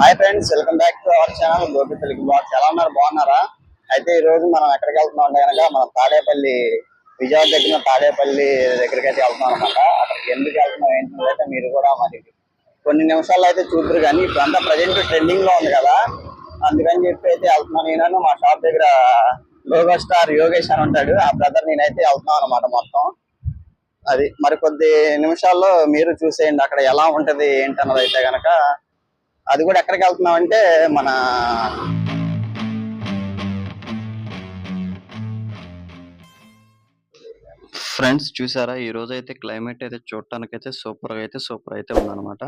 Hi friends welcome back to our channel. Gopi Telugu blogs. ఎలా ఉన్నారు? బాగున్నారా? అయితే ఈ రోజు మనం ఎక్కడికి వెళ్తున్నాం అంటే కనుక మనం తాడేపల్లి విజయవాడ దగ్గర తాడేపల్లి దగ్గరికి అయితే వెళ్తున్నాం అనమాట అక్కడికి ఎందుకు వెళ్తున్నాం ఏంటి మీరు కూడా మరి కొన్ని నిమిషాల్లో అయితే చూద్దరు కానీ ఇప్పుడు అంతా ప్రజెంట్ ట్రెండింగ్లో ఉంది కదా. అందుకని చెప్పి అయితే వెళ్తున్నాను నేను మా షాప్ దగ్గర లోగో స్టార్ యోగేష్ అని ఉంటాడు. ఆ బ్రదర్ నేనైతే వెళ్తున్నాను అనమాట మొత్తం. అది మరి కొద్ది నిమిషాల్లో మీరు చూసేయండి అక్కడ ఎలా ఉంటది ఏంటన్నది అయితే గనక. అది కూడా ఎక్కడికి వెళ్తున్నాం అంటే మన ఫ్రెండ్స్ చూసారా? ఈ రోజు అయితే క్లైమేట్ అయితే చూడటానికి అయితే సూపర్ అయితే సూపర్ అయితే ఉందన్నమాట.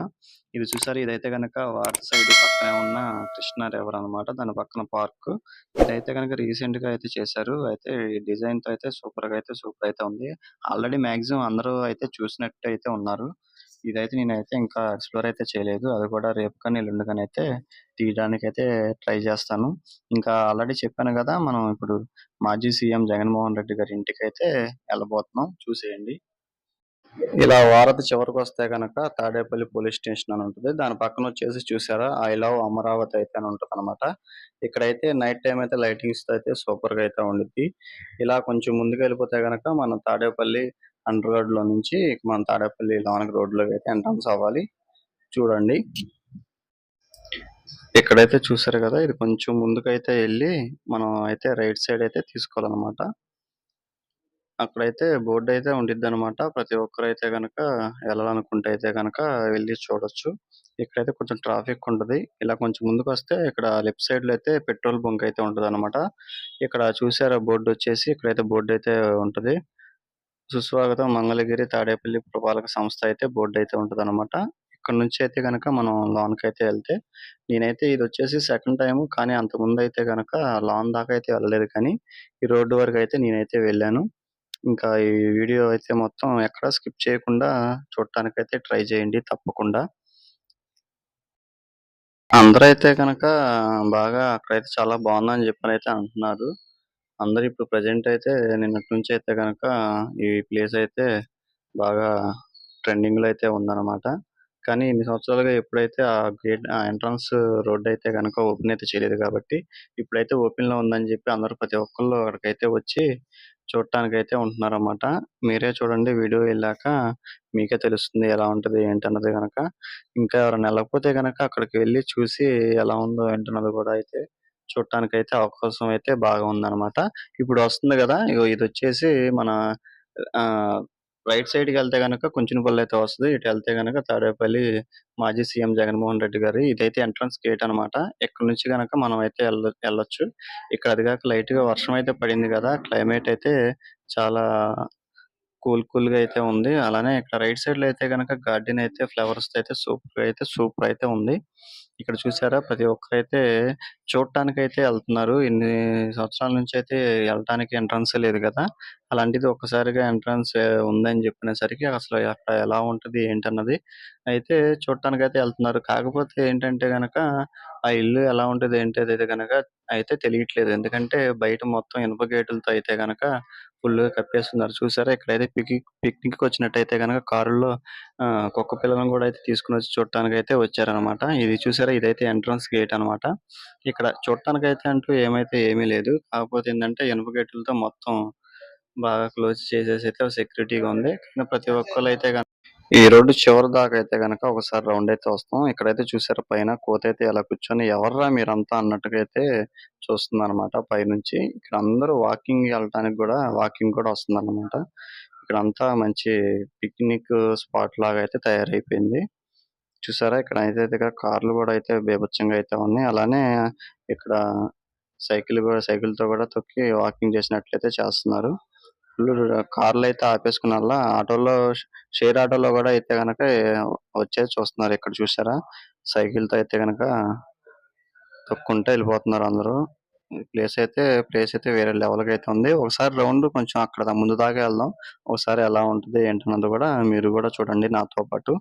ఇది చూసారా? ఇదైతే గనక వాటర్ సైడ్ పక్కనే ఉన్న కృష్ణా రివర్ అనమాట దాని పక్కన పార్క్. ఇదైతే గనక రీసెంట్గా అయితే చేశారు. అయితే డిజైన్తో అయితే సూపర్గా అయితే సూపర్ అయితే ఉంది. ఆల్రెడీ మాక్సిమం అందరూ అయితే చూసినట్టు అయితే ఉన్నారు. ఇదైతే నేనైతే ఇంకా ఎక్స్ప్లోర్ అయితే చేయలేదు. అది కూడా రేపు కానీ ఎల్లుండి కానీ అయితే తీయడానికి అయితే ట్రై చేస్తాను. ఇంకా ఆల్రెడీ చెప్పాను కదా మనం ఇప్పుడు మాజీ సీఎం జగన్మోహన్ రెడ్డి గారి ఇంటికి అయితే వెళ్ళబోతున్నాం. చూసేయండి. ఇలా వారధి చివరికి వస్తే గనక తాడేపల్లి పోలీస్ స్టేషన్ అని ఉంటుంది. దాని పక్కన వచ్చేసి చూసారా ఐ లవ్ అమరావతి అయితే అని ఉంటుంది అనమాట ఇక్కడైతే నైట్ టైం అయితే లైటింగ్స్తో అయితే సూపర్గా అయితే ఉండిద్ది. ఇలా కొంచెం ముందుకు వెళ్ళిపోతే గనక మనం తాడేపల్లి అండర్లో నుంచి మనం తాడేపల్లి లోనకి రోడ్లోకి అయితే ఎంట్రన్స్ అవ్వాలి. చూడండి. ఇక్కడైతే చూసారు కదా ఇది కొంచెం ముందుకైతే వెళ్ళి మనం అయితే రైట్ సైడ్ అయితే తీసుకోవాలన్నమాట. అక్కడైతే బోర్డు అయితే ఉండిద్ది అనమాట ప్రతి ఒక్కరు అయితే గనక వెళ్ళాలనుకుంటే అయితే గనక వెళ్ళి చూడొచ్చు. ఇక్కడైతే కొంచెం ట్రాఫిక్ ఉంటది. ఇలా కొంచెం ముందుకు వస్తే ఇక్కడ లెఫ్ట్ సైడ్లో అయితే పెట్రోల్ బంక్ అయితే ఉంటుంది ఇక్కడ చూసారా బోర్డు వచ్చేసి ఇక్కడైతే బోర్డు అయితే ఉంటది. సుస్వాగతం మంగళగిరి తాడేపల్లి పురపాలక సంస్థ అయితే బోర్డు అయితే ఉంటుంది అనమాట ఇక్కడ నుంచి అయితే గనక మనం లాన్కి అయితే వెళ్తే నేనైతే ఇది వచ్చేసి సెకండ్ టైం కానీ అంత ముందు అయితే గనక లాన్ దాకా అయితే వెళ్ళలేదు కానీ ఈ రోడ్డు వరకు అయితే నేనైతే వెళ్ళాను. ఇంకా ఈ వీడియో అయితే మొత్తం ఎక్కడ స్కిప్ చేయకుండా చూడటానికి అయితే ట్రై చేయండి తప్పకుండా. అందరూ అయితే కనుక బాగా అక్కడైతే చాలా బాగుందని చెప్పని అయితే అంటున్నారు. అందరూ ఇప్పుడు ప్రజెంట్ అయితే నిన్నటి నుంచి అయితే కనుక ఈ ప్లేస్ అయితే బాగా ట్రెండింగ్లో అయితే ఉందన్నమాట. కానీ ఇన్ని సంవత్సరాలుగా ఎప్పుడైతే ఆ గేట్ ఆ ఎంట్రన్స్ రోడ్ అయితే కనుక ఓపెన్ అయితే చేయలేదు కాబట్టి ఇప్పుడైతే ఓపెన్లో ఉందని చెప్పి అందరూ ప్రతి ఒక్కళ్ళు అక్కడికైతే వచ్చి చూడటానికి అయితే ఉంటున్నారు అన్నమాట మీరే చూడండి వీడియో వెళ్ళాక మీకే తెలుస్తుంది ఎలా ఉంటది ఏంటన్నది గనక. ఇంకా ఎవరైనా వెళ్ళకపోతే గనక అక్కడికి వెళ్ళి చూసి ఎలా ఉందో ఏంటన్నది కూడా అయితే చూడటానికి అయితే అవకాశం అయితే బాగా ఉందన్నమాట ఇప్పుడు వస్తుంది కదా ఇగో ఇది వచ్చేసి మన ఆ రైట్ సైడ్కి వెళ్తే గనక కుంచినపల్లి అయితే వస్తుంది. ఇటు వెళ్తే గనక తాడేపల్లి మాజీ సీఎం జగన్మోహన్ రెడ్డి గారి ఇదైతే ఎంట్రన్స్ గేట్ అన్నమాట. ఇక్కడ నుంచి గనక మనం అయితే వెళ్ళ వెళ్ళొచ్చు ఇక్కడ అది కాక లైట్గా వర్షం అయితే పడింది కదా క్లైమేట్ అయితే చాలా కూల్ కూల్గా అయితే ఉంది. అలానే ఇక్కడ రైట్ సైడ్లో అయితే గనక గార్డెన్ అయితే ఫ్లవర్స్ అయితే సూపర్ అయితే సూపర్ అయితే ఉంది. ఇక్కడ చూసారా? ప్రతి ఒక్కరైతే చూడటానికి అయితే వెళ్తున్నారు. ఇన్ని సంవత్సరాల నుంచి అయితే వెళ్ళటానికి ఎంట్రన్స్ లేదు కదా. అలాంటిది ఒక్కసారిగా ఎంట్రన్స్ ఉందని చెప్పినసరికి అసలు అక్కడ ఎలా ఉంటది ఏంటన్నది అయితే చూడటానికి అయితే వెళ్తున్నారు. కాకపోతే ఏంటంటే గనక ఆ ఇల్లు ఎలా ఉంటది ఏంటి అయితే గనక అయితే తెలియట్లేదు. ఎందుకంటే బయట మొత్తం ఇనుప గేటులతో అయితే గనక ఫుల్గా కప్పేస్తున్నారు. చూసారా? ఇక్కడైతే పిక్నిక్ పిక్నిక్కి వచ్చినట్టయితే గనక కారులో ఆ కుక్క పిల్లలను కూడా అయితే తీసుకుని వచ్చి చూడటానికి అయితే వచ్చారన్నమాట. ఇది చూసారా? ఇదైతే ఎంట్రన్స్ గేట్ అన్నమాట. ఇక్కడ చూడటానికి అయితే అంటూ ఏమైతే ఏమీ లేదు. కాకపోతే ఏంటంటే ఇనుప గేట్లతో మొత్తం బాగా క్లోజ్ చేసేసి అయితే సెక్యూరిటీగా ఉంది. ప్రతి ఒక్కరు అయితే ఈ రోడ్డు చివరి దాకా అయితే గనక ఒకసారి రౌండ్ అయితే వస్తాం. ఇక్కడైతే చూసారు పైన కోత అయితే ఎలా కూర్చొని ఎవర్రా మీరంతా అన్నట్టుగా అయితే చూస్తుంది అనమాట పైనుంచి. ఇక్కడ అందరూ వాకింగ్ వెళ్ళటానికి కూడా వాకింగ్ కూడా వస్తుంది అనమాట ఇక్కడ అంతా మంచి పిక్నిక్ స్పాట్ లాగా అయితే తయారైపోయింది. చూసారా ఇక్కడ అయితే ఇక్కడ కార్లు కూడా అయితే బీభత్సంగా అయితే ఉన్నాయి. అలానే ఇక్కడ సైకిల్ కూడా సైకిల్తో కూడా తొక్కి వాకింగ్ చేసినట్లయితే చేస్తున్నారు. కార్లు అయితే ఆపేసుకున్న ఆటోలో షేర్ ఆటోలో కూడా అయితే గనక వచ్చేది చూస్తున్నారు. ఇక్కడ చూసారా? సైకిల్తో అయితే గనక తొక్కుంటూ వెళ్ళిపోతున్నారు అందరూ. ప్లేస్ అయితే ప్లేస్ అయితే వేరే లెవెల్కి అయితే ఉంది. ఒకసారి రౌండ్ కొంచెం అక్కడ ముందు దాకా వెళ్దాం. ఒకసారి ఎలా ఉంటది ఏంటన్నది కూడా మీరు కూడా చూడండి నాతో పాటు.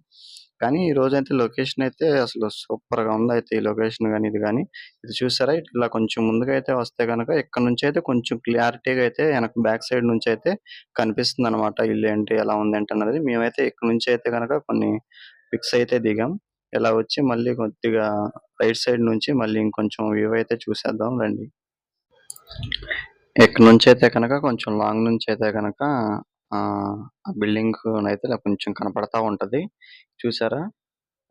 కానీ ఈ రోజు అయితే లొకేషన్ అయితే అసలు సూపర్గా ఉంది అయితే ఈ లొకేషన్ కానీ ఇది కానీ ఇది చూసారా? ఇట్లా కొంచెం ముందుగా అయితే వస్తే గనక ఇక్కడ నుంచి అయితే కొంచెం క్లారిటీగా అయితే వెనక బ్యాక్ సైడ్ నుంచి అయితే కనిపిస్తుంది అనమాట ఇల్లు ఏంటి ఎలా ఉంది ఏంటి అన్నది. మేమైతే ఇక్కడ నుంచి అయితే గనక కొన్ని పిక్స్ అయితే దిగాం. ఇలా వచ్చి మళ్ళీ కొద్దిగా రైట్ సైడ్ నుంచి మళ్ళీ ఇంకొంచెం వ్యూ అయితే చూసేద్దాం రండి. ఇక్కడ నుంచి అయితే కనుక కొంచెం లాంగ్ నుంచి అయితే కనుక ఆ బిల్డింగ్ అయితే కొంచెం కనపడతా ఉంటది. చూసారా?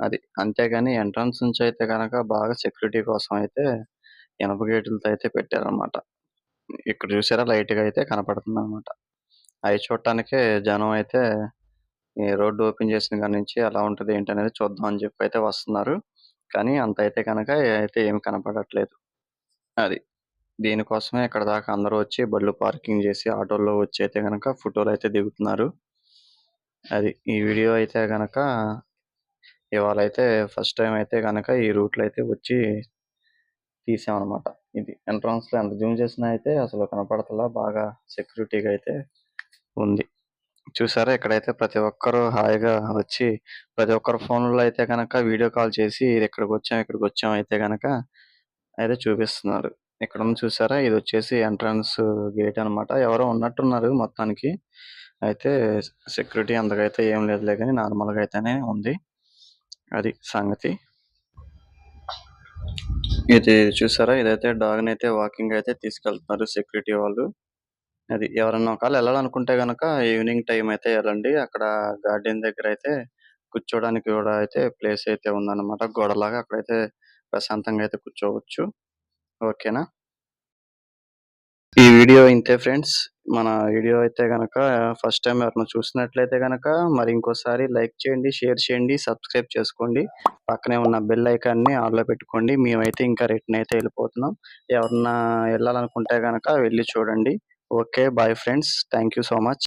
అది అంతేగాని ఎంట్రన్స్ నుంచి అయితే కనుక బాగా సెక్యూరిటీ కోసం అయితే ఇనప గేట్లతో అయితే పెట్టారన్నమాట. ఇక్కడ చూసారా? లైట్గా అయితే కనపడుతుంది అనమాట అవి చూడటానికే జనం అయితే ఈ రోడ్డు ఓపెన్ చేసిన కాడి నుంచి ఎలా ఉంటది ఏంటి అనేది చూద్దాం అని చెప్పి అయితే వస్తున్నారు. కానీ అంత అయితే కనుక అయితే ఏమి కనపడట్లేదు. అది దీనికోసమే ఇక్కడ దాకా అందరూ వచ్చి బళ్ళు పార్కింగ్ చేసి ఆటోల్లో వచ్చి అయితే కనుక ఫోటోలు అయితే దిగుతున్నారు. అది ఈ వీడియో అయితే గనక ఇవాళ అయితే ఫస్ట్ టైం అయితే గనక ఈ రూట్లో అయితే వచ్చి తీసామన్నమాట. ఇది ఎంట్రన్స్లో ఎంత జూమ్ చేసినా అయితే అసలు కనపడతలా బాగా సెక్యూరిటీగా అయితే ఉంది. చూసారా ఇక్కడైతే ప్రతి ఒక్కరు హాయిగా వచ్చి ప్రతి ఒక్కరు ఫోన్లో అయితే కనుక వీడియో కాల్ చేసి ఇది ఎక్కడికి వచ్చాం ఇక్కడికి వచ్చాం అయితే కనుక అయితే చూపిస్తున్నారు. ఇక్కడ ఉంది చూసారా? ఇది వచ్చేసి ఎంట్రన్స్ గేట్ అన్నమాట ఎవరో ఉన్నట్టున్నారు మొత్తానికి. అయితే సెక్యూరిటీ అంతకైతే ఏం లేదులే కానీ నార్మల్గా అయితేనే ఉంది. అది సంగతి. ఇది చూసారా? ఇదైతే డాగ్ అయితే వాకింగ్ అయితే తీసుకెళ్తున్నారు సెక్యూరిటీ వాళ్ళు. అది ఎవరన్నా ఒకవేళ వెళ్ళాలనుకుంటే గనక ఈవినింగ్ టైం అయితే వెళ్ళండి. అక్కడ గార్డెన్ దగ్గర అయితే కూర్చోడానికి కూడా అయితే ప్లేస్ అయితే ఉందన్నమాట. గోడలాగా అక్కడైతే ప్రశాంతంగా అయితే కూర్చోవచ్చు. ఓకేనా? ఈ వీడియో ఇంతే ఫ్రెండ్స్. మన వీడియో అయితే గనక ఫస్ట్ టైం ఎవరైనా చూసినట్లయితే గనక మరి ఇంకోసారి లైక్ చేయండి షేర్ చేయండి సబ్స్క్రైబ్ చేసుకోండి. పక్కనే ఉన్న బెల్ ఐకాన్ని ఆన్లో లో పెట్టుకోండి. మేమైతే ఇంకా రిటర్న్ అయితే వెళ్ళిపోతున్నాం. ఎవరన్నా వెళ్ళాలనుకుంటే గనక వెళ్ళి చూడండి. Okay bye friends. Thank you so much.